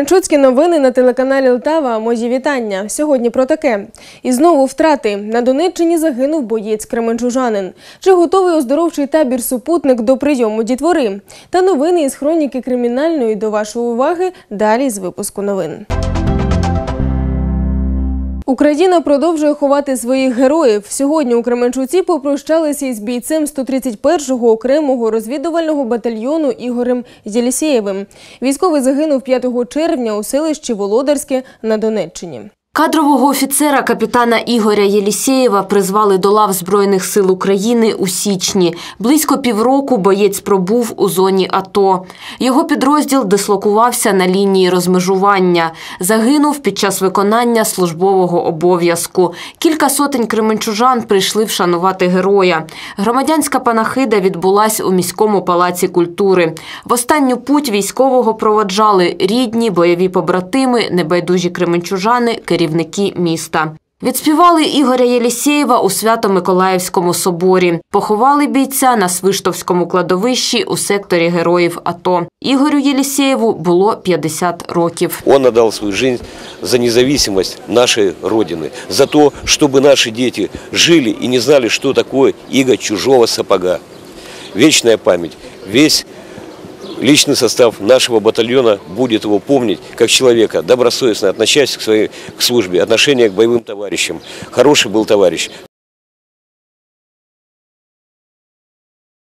Кременчуцькі новини на телеканалі Лтава. Мої вітання. Сьогодні про таке. І знову втрати. На Донеччині загинув боєць Кременчужанин. Чи готовий оздоровчий табір супутник до прийому дітвори? Та новини із хроніки кримінальної до вашої уваги далі з випуску новин. Україна продовжує ховати своїх героїв. Сьогодні у Кременчуці попрощалися із бійцем 131-го окремого розвідувального батальйону Ігорем Єлісєєвим. Військовий загинув 5 червня у селищі Володарське на Донеччині. Кадрового офіцера капітана Ігоря Єлісєєва призвали до лав Збройних сил України у січні. Близько півроку боєць пробув у зоні АТО. Його підрозділ дислокувався на лінії розмежування. Загинув під час виконання службового обов'язку. Кілька сотень кременчужан прийшли вшанувати героя. Громадянська панахида відбулась у міському палаці культури. В останню путь військового проводжали рідні, бойові побратими, небайдужі кременчужани, керівники міста. Відспівали Ігоря Єлісєєва у Свято-Миколаївському соборі. Поховали бійця на Свиштовському кладовищі у секторі героїв АТО. Ігорю Єлісєєву було 50 років. Он отдал свою жизнь за независимость нашей Родины, за то, чтобы наши дети жили и не знали, что такое иго чужого сапога. Вечная память. Весь личный состав нашего батальона будет его помнить как человека, добросовестно относящегося к своей к службе, отношение к боевым товарищам. Хороший был товарищ.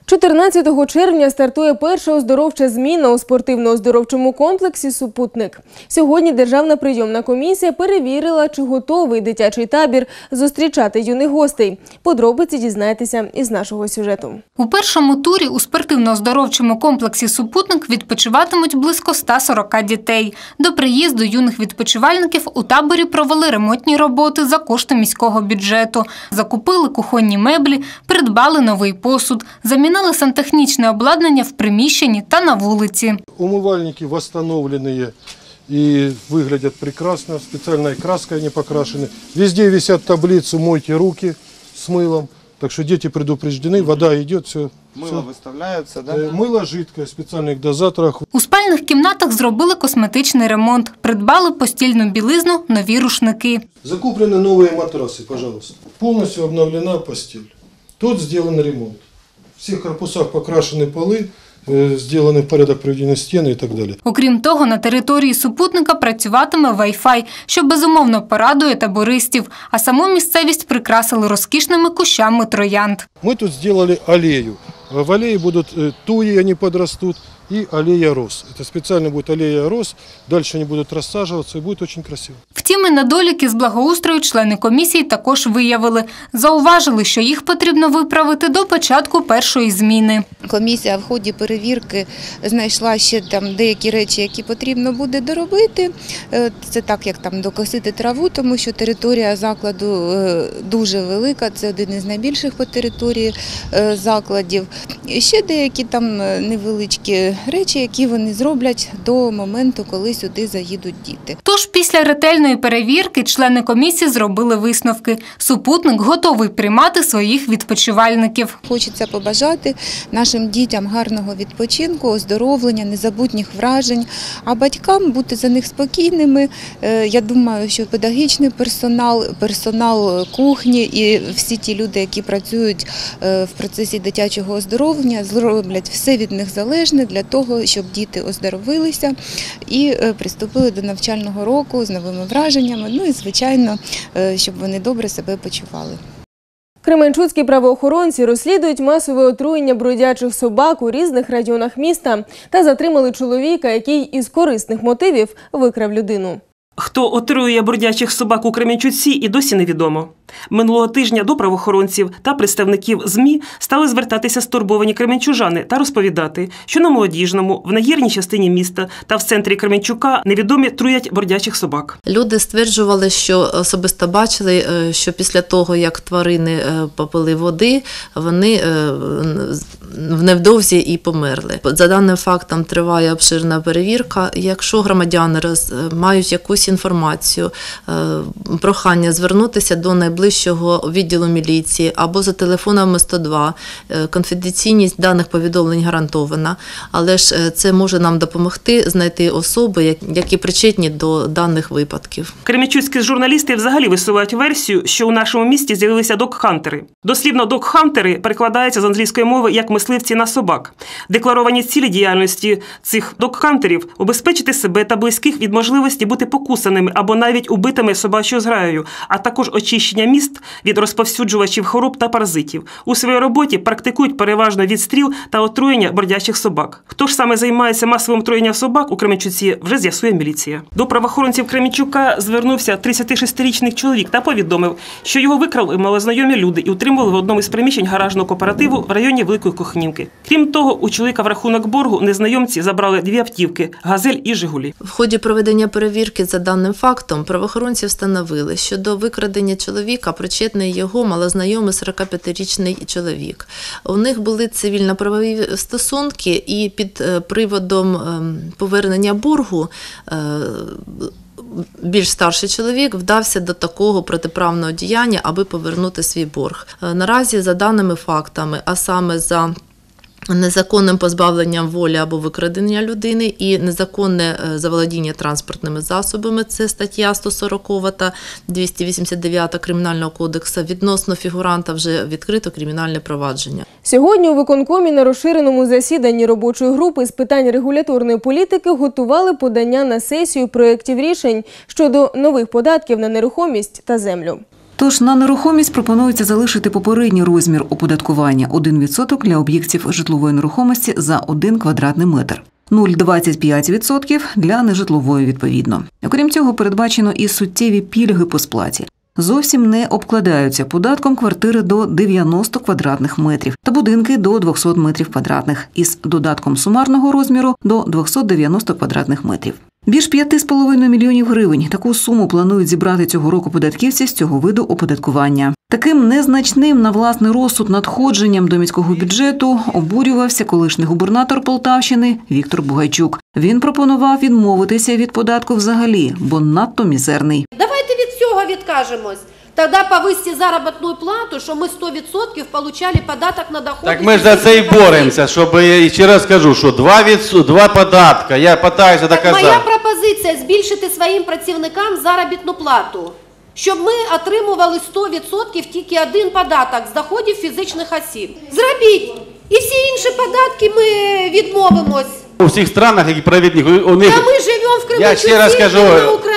14 червня стартує перша оздоровча зміна у спортивно-оздоровчому комплексі Супутник. Сьогодні Державна прийомна комісія перевірила, чи готовий дитячий табір зустрічати юних гостей. Подробиці дізнайтеся із нашого сюжету. У першому турі у спортивно-оздоровчому комплексі «Супутник» відпочиватимуть близько 140 дітей. До приїзду юних відпочивальників у таборі провели ремонтні роботи за кошти міського бюджету. Закупили кухонні меблі, придбали новий посуд, замінили сантехнічне обладнання в приміщенні та на вулиці. Умывальники восстановленные и выглядят прекрасно. Специальной краской они покрашены. Везде висят таблицы «Мойте руки» с мылом. Так что дети предупреждены, вода идет, все. Мыло выставляется, да? Мыло жидкое в специальных дозаторах. У спальних кімнатах зробили косметичний ремонт, придбали постільну білизну, нові рушники. Закуплены новые матрасы, пожалуйста. Полностью обновлена постель. Тут сделан ремонт. В всех корпусах покрашены полы, э, сделаны в порядок приведены стены и так далее. Окрім того, на території супутника працюватиме Wi-Fi, що безумовно порадує табористів, а саму місцевість прикрасили розкішними кущами троянд. Мы тут сделали аллею. В аллее будут э, туи, они подрастут, и аллея роз. Это специально будет аллея роз. Дальше они будут рассаживаться, и будет очень красиво. Втім, і недоліки з благоустрою члени комісії також виявили. Зауважили, що їх потрібно виправити до початку першої зміни. Комісія в ході перевірки знайшла ще там деякі речі, які потрібно буде доробити. Е, Це так, як там докосити траву, тому що територія закладу е, дуже велика. Це один із найбільших по території е, закладів. І ще деякі там невеличкі речі, які вони зроблять до моменту, коли сюди заїдуть діти. Тож після ретельної перевірки члени комісії зробили висновки. Супутник готовий приймати своїх відпочивальників. Хочеться побажати нашим дітям гарного відпочинку, оздоровлення, незабутніх вражень, а батькам бути за них спокійними. Е, Я думаю, що педагогічний персонал, персонал кухні і всі ті люди, які працюють е, в процесі дитячого оздоровлення, зроблять все від них залежне для того, щоб діти оздоровилися і е, приступили до навчального року з новими враженнями. Ну і звичайно, е, щоб вони добре себе почували. Кременчуцькі правоохоронці розслідують масове отруєння бродячих собак у різних районах міста та затримали чоловіка, який із корисних мотивів викрав людину. Хто отруює бродячих собак у Кременчуці, і досі невідомо. Минулого тижня до правоохоронців та представників ЗМІ стали звертатися стурбовані кременчужани та розповідати, що на молодіжному, в нагірній частині міста та в центрі Кременчука невідомі труять бродячих собак. Люди стверджували, що особисто бачили, е, що після того, як тварини е, попили води, вони е, в невдовзі і померли. За даним фактом триває обширна перевірка. Якщо громадяни мають якусь інформацію, е, прохання звернутися до найближчого найближчого відділу міліції або за телефонами 102. Е, Конфіденційність даних повідомлень гарантована, але ж е, це може нам допомогти знайти особи, які причетні до даних випадків. Кремічуцькі журналісти взагалі висувають версію, що у нашому місті з'явилися док-хантери. Дослівно док-хантери перекладається з англійської мови як мисливці на собак. Декларовані цілі діяльності цих док-хантерів убезпечити себе та близьких від можливості бути покусаними або навіть убитими собачою зграєю, а також очищення міст від розповсюджувачів хвороб та паразитів. У своїй роботі практикують переважно відстріл та отруєння бродячих собак. Хто ж саме займається масовим отруєнням собак у Кременчуці, вже з'ясує міліція. До правоохоронців Кременчука звернувся 36-річний чоловік та повідомив, що його викрали малознайомі люди і утримували в одному із приміщень гаражного кооперативу в районі Великої Кохнівки. Крім того, у чоловіка в рахунок боргу незнайомці забрали дві автівки газель і Жигулі. В ході проведення перевірки за даним фактом правоохоронці встановили, що до викрадення чоловіка причетний його малознайомий 45-річний чоловік. У них були цивільно-правові стосунки, і під е, приводом ем, повернення боргу. е, Більш старший чоловік вдався до такого протиправного діяння, аби повернути свій борг. Е, Наразі, за даними фактами, а саме за незаконним позбавленням волі або викрадення людини і незаконне е, заволодіння транспортними засобами. Це стаття 140 та 289 Кримінального кодексу. Відносно фігуранта вже відкрито кримінальне провадження. Сьогодні у виконкомі на розширеному засіданні робочої групи з питань регуляторної політики готували подання на сесію проєктів рішень щодо нових податків на нерухомість та землю. Тож на нерухомість пропонується залишити попередній розмір оподаткування 1% для об'єктів житлової нерухомості за 1 квадратний метр. 0,25% для нежитлової відповідно. Окрім цього, передбачено і суттєві пільги по сплаті. Зовсім не обкладаються податком квартири до 90 квадратних метрів та будинки до 200 метрів квадратних із додатком сумарного розміру до 290 квадратних метрів. Більш 5,5 мільйонів гривень таку суму планують зібрати цього року податківці з цього виду оподаткування. Таким незначним на власний розсуд надходженням до міського бюджету обурювався колишній губернатор Полтавщини Віктор Бугайчук. Він пропонував відмовитися від податку взагалі, бо надто мізерний. Давайте від цього відкажемось. Тоді повисьте заробітну плату, що ми 100% получали податок на доход. Так ми ж за це і боремося, щоб і ще раз кажу, що два від два податка. Я питаюся Так моя доказати. пропозиція збільшити своїм працівникам заробітну плату, щоб ми отримували 100% тільки один податок з доходів фізичних осіб. Зробіть. І всі інші податки ми відмовимось. У всіх странах, які провідних, у них Та ми живемо в я Кременчуці, ще раз кажу,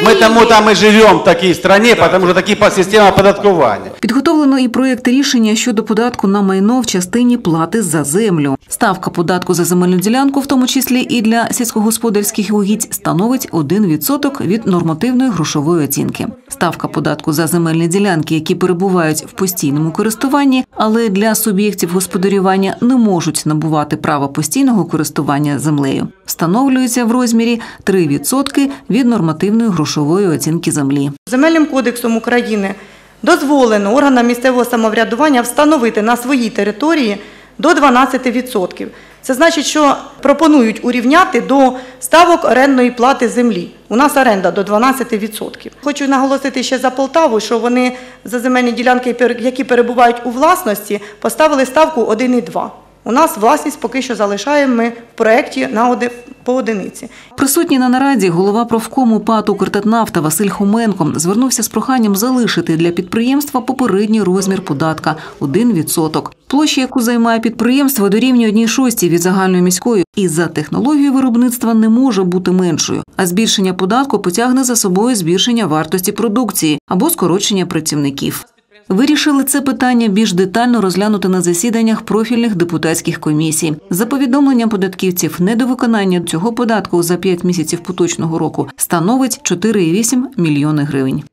ми тому там і живемо в такій країні, тому що такі по- система оподаткування. Підготовлено і проєкт рішення щодо податку на майно в частині плати за землю. Ставка податку за земельну ділянку, в тому числі і для сільськогосподарських угідь, становить 1% від нормативної грошової оцінки. Ставка податку за земельні ділянки, які перебувають в постійному користуванні, але для суб'єктів господарювання не можуть набувати право постійного користування землею, встановлюється в розмірі 3% від нормативної грошової оцінки землі. Земельним кодексом України дозволено органам місцевого самоврядування встановити на своїй території до 12%. Це значить, що пропонують урівняти до ставок орендної плати землі. У нас оренда до 12%. Хочу наголосити ще за Полтаву, що вони за земельні ділянки, які перебувають у власності, поставили ставку 1,2. У нас власність поки що залишаємо ми в проєкті на оди- по одиниці. Присутній на нараді голова профкому ПАТ «Укртатнафта» Василь Хоменко звернувся з проханням залишити для підприємства попередній розмір податка – 1%. Площа, яку займає підприємство, дорівнює одній шостій від загальної міської і за технологією виробництва не може бути меншою. А збільшення податку потягне за собою збільшення вартості продукції або скорочення працівників. Вирішили це питання більш детально розглянути на засіданнях профільних депутатських комісій. За повідомленням податківців, недовиконання цього податку за 5 місяців поточного року становить 4,8 мільйони гривень.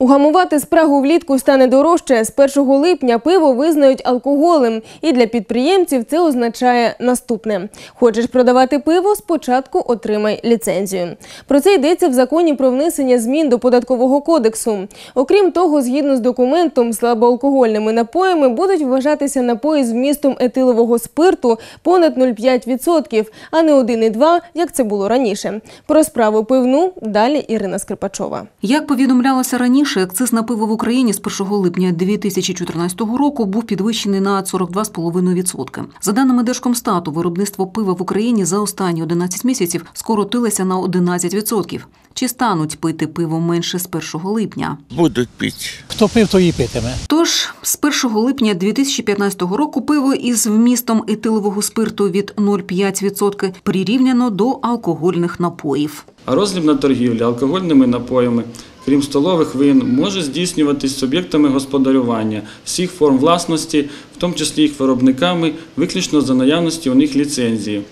Угамувати спрагу влітку стане дорожче. З 1 липня пиво визнають алкоголем, і для підприємців це означає наступне: хочеш продавати пиво, спочатку отримай ліцензію. Про це йдеться в законі про внесення змін до податкового кодексу. Окрім того, згідно з документом, слабоалкогольними напоями будуть вважатися напої з вмістом етилового спирту понад 0,5%, а не 1,2%, як це було раніше. Про справу пивну далі Ірина Скрипачова. Як повідомлялося раніше, акциз на пиво в Україні з 1 липня 2014 року був підвищений на 42,5%. За даними Держкомстату, виробництво пива в Україні за останні 11 місяців скоротилося на 11%. Чи стануть пити пиво менше з 1 липня? Будуть пити. Хто пив, то і питиме. Тож з 1 липня 2015 року пиво із вмістом етилового спирту від 0,5% прирівняно до алкогольних напоїв. А роздрібна торгівля алкогольними напоями, крім столових вин, може здійснюватись суб'єктами господарювання всіх форм власності, в тому числі їх виробниками, виключно за наявності у них ліцензії.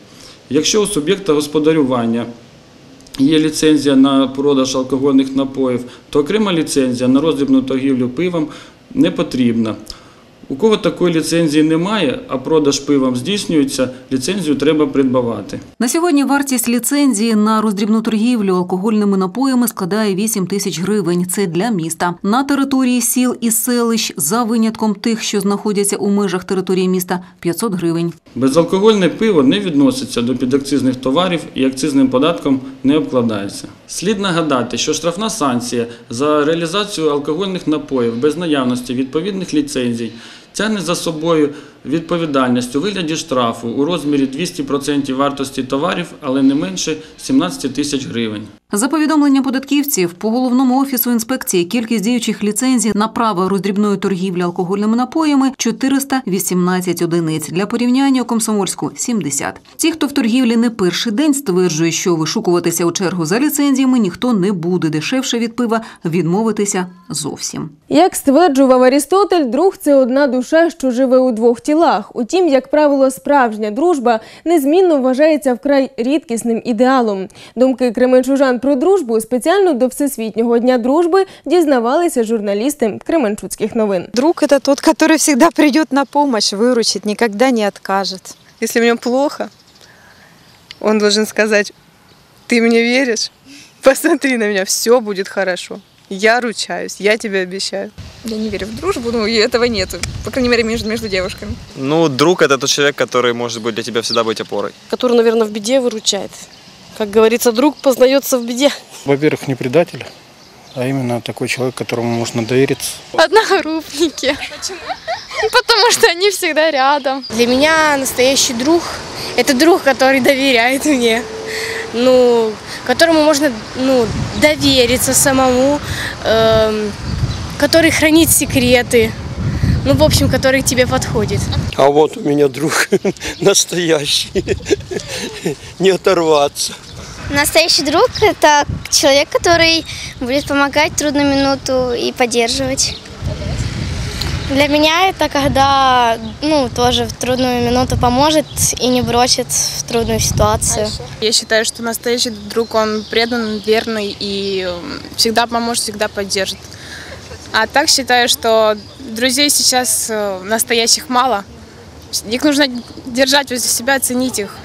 Якщо у суб'єкта господарювання є ліцензія на продаж алкогольних напоїв, то окрема ліцензія на роздрібну торгівлю пивом не потрібна. У кого такої ліцензії немає, а продаж пивом здійснюється, ліцензію треба придбавати. На сьогодні вартість ліцензії на роздрібну торгівлю алкогольними напоями складає 8 тисяч гривень. Це для міста. На території сіл і селищ, за винятком тих, що знаходяться у межах території міста, 500 гривень. Безалкогольне пиво не відноситься до підакцизних товарів і акцизним податком не обкладається. Слід нагадати, що штрафна санкція за реалізацію алкогольних напоїв без наявності відповідних ліцензій тягне за собою відповідальність у вигляді штрафу у розмірі 200% вартості товарів, але не менше 17 тисяч гривень. За повідомленням податківців, по головному офісу інспекції кількість діючих ліцензій на право роздрібної торгівлі алкогольними напоями 418 одиниць. Для порівняння у Комсомольську 70. Ті, хто в торгівлі не перший день, стверджує, що вишукуватися у чергу за ліцензіями ніхто не буде. Дешевше від пива відмовитися зовсім. Як стверджував Арістотель, друг це одна душа, що живе у двох тілах. Утім, як правило, справжня дружба незмінно вважається вкрай рідкісним ідеалом. Думки кременчужан про дружбу спеціально до Всесвітнього дня дружби дізнавалися журналісти Кременчуцьких новин. Друг – это тот, который всегда придет на помощь, выручит, никогда не откажет. Если мне плохо, он должен сказать, ты мне веришь? Посмотри на меня, все будет хорошо. Я ручаюсь, я тебе обещаю. Я не верю в дружбу, ну и этого нет, по крайней мере, между, между девушками. Ну, друг это тот человек, который может быть для тебя всегда быть опорой. Который, наверное, в беде выручает. Как говорится, друг познается в беде. Во-первых, не предатель, а именно такой человек, которому можно довериться. Одногруппники. Почему? Потому что они всегда рядом. Для меня настоящий друг – это друг, который доверяет мне. Ну, которому можно ну, довериться самому, эм, который хранит секреты. Ну, в общем, который тебе подходит. А вот у меня друг настоящий. Не оторваться. Настоящий друг – это человек, который будет помогать в трудную минуту и поддерживать. Для меня это когда, ну, тоже в трудную минуту поможет и не бросит в трудную ситуацию. Я считаю, что настоящий друг, он предан, верный и всегда поможет, всегда поддержит. А так считаю, что друзей сейчас э, настоящих мало. Их нужно держать возле себя, ценить их.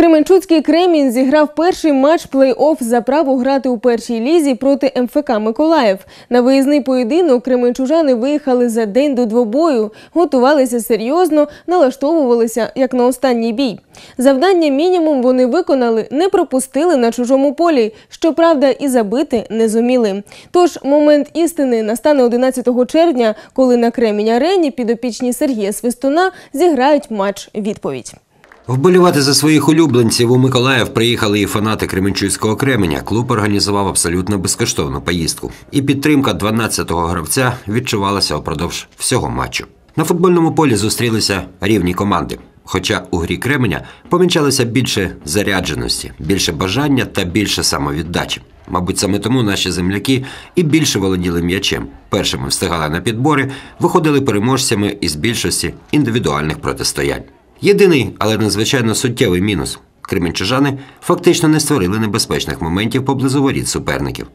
Кременчуцький Кремінь зіграв перший матч плей-офф за право грати у першій лізі проти МФК Миколаїв. На виїзний поєдинок кременчужани виїхали за день до двобою, готувалися серйозно, налаштовувалися як на останній бій. Завдання мінімум вони виконали, не пропустили на чужому полі. Щоправда, і забити не зуміли. Тож момент істини настане 11 червня, коли на Кремінь арені підопічні Сергія Свистуна зіграють матч відповідь. Вболівати за своїх улюбленців у Миколаїв приїхали і фанати Кременчуцького Кременя. Клуб організував абсолютно безкоштовну поїздку. І підтримка 12-го гравця відчувалася упродовж всього матчу. На футбольному полі зустрілися рівні команди. Хоча у грі Кременя помічалося більше зарядженості, більше бажання та більше самовіддачі. Мабуть, саме тому наші земляки і більше володіли м'ячем. Першими встигали на підбори, виходили переможцями із більшості індивідуальних протистоянь. Єдиний, але надзвичайно суттєвий мінус: кременчужани фактично не створили небезпечних моментів поблизу воріт суперників.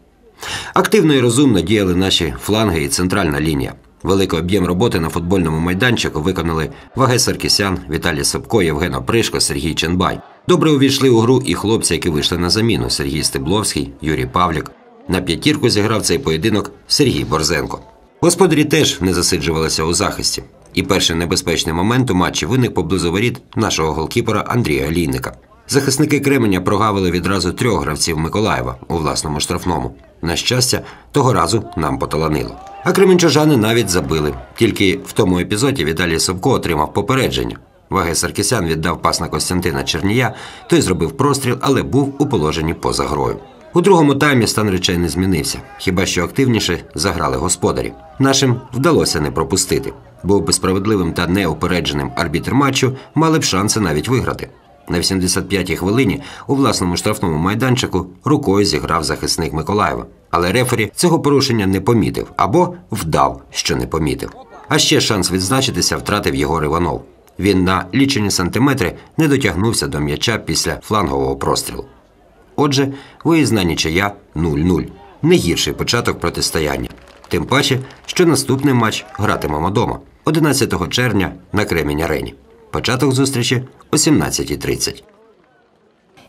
Активно і розумно діяли наші фланги і центральна лінія. Великий об'єм роботи на футбольному майданчику виконали Ваге Саркісян, Віталій Собко, Євген Опришко, Сергій Ченбай. Добре увійшли у гру і хлопці, які вийшли на заміну: Сергій Стебловський, Юрій Павлік. На п'ятірку зіграв цей поєдинок Сергій Борзенко. Господарі теж не засиджувалися у захисті. І перший небезпечний момент у матчі виник поблизу воріт нашого голкіпера Андрія Олійника. Захисники Кременя прогавили відразу трьох гравців Миколаєва у власному штрафному. На щастя, того разу нам поталанило. А кременчужани навіть забили. Тільки в тому епізоді Віталій Собко отримав попередження. Ваге Саркісян віддав пас на Костянтина Чернія, той зробив простріл, але був у положенні поза грою. У другому таймі стан речей не змінився, хіба що активніше заграли господарі. Нашим вдалося не пропустити. Був би справедливим та неупередженим арбітр матчу, мали б шанси навіть виграти. На 85-й хвилині у власному штрафному майданчику рукою зіграв захисник Миколаєва. Але рефері цього порушення не помітив або вдав, що не помітив. А ще шанс відзначитися втратив Єгор Іванов. Він на лічені сантиметри не дотягнувся до м'яча після флангового прострілу. Отже, виїзна нічия 0-0. Не гірший початок протистояння. Тим паче, що наступний матч гратимемо дома 11 червня на Кремінь Арені. Початок зустрічі о 17.30.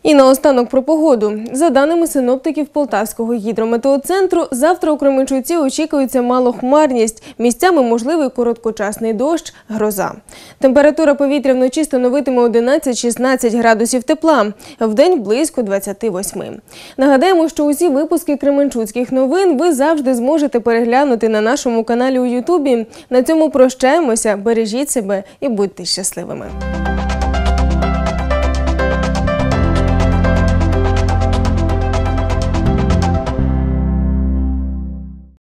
І наостанок про погоду. За даними синоптиків Полтавського гідрометеоцентру, завтра у Кременчуці очікується малохмарність, місцями можливий короткочасний дощ, гроза. Температура повітря вночі становитиме 11-16 градусів тепла, вдень близько 28. Нагадаємо, що усі випуски Кременчуцьких новин ви завжди зможете переглянути на нашому каналі у Ютубі. На цьому прощаємося, бережіть себе і будьте щасливими.